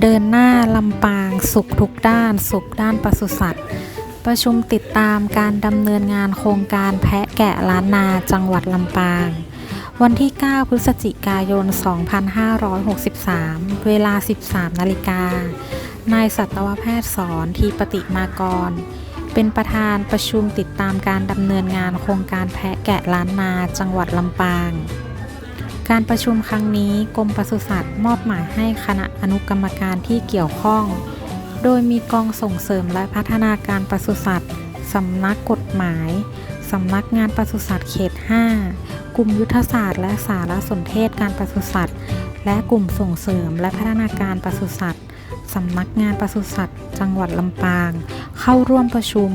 เดินหน้าลำปางสุขทุกด้าน สุขด้านปศุสัตว์ ประชุมติดตามการดำเนินงานโครงการแพะแกะล้านนาจังหวัดลำปาง วันที่ 9 พฤศจิกายน 2563 เวลา 13 นาฬิกา นายสัตวแพทย์สอนทีปฏิมากร เป็นประธานประชุมติดตามการดำเนินงานโครงการแพะแกะล้านนาจังหวัดลำปาง การประชุมครั้งนี้กรมปศุสัตว์มอบหมายให้คณะอนุกรรมการที่เกี่ยวข้อง โดยมีกองส่งเสริมและพัฒนาการปศุสัตว์สำนักกฎหมายสำนักงานปศุสัตว์เขต 5 กลุ่มยุทธศาสตร์ และสารสนเทศการปศุสัตว์ และกลุ่มส่งเสริมและพัฒนาการปศุสัตว์สำนักงานปศุสัตว์ จังหวัดลำปาง เข้าร่วมประชุม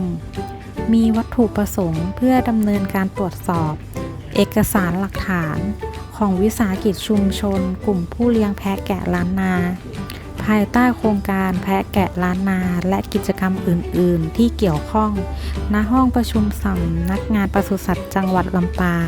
มีวัตถุประสงค์เพื่อดำเนินการตรวจสอบ เอกสารหลักฐาน ของวิสาหกิจชุมชน กลุ่มผู้เลี้ยงแพะแกะล้านนา ภายใต้โครงการแพะแกะล้านนา และกิจกรรมอื่น ๆ ที่เกี่ยวข้อง ณห้องประชุมสำนักงานปศุสัตว์จังหวัดลำปาง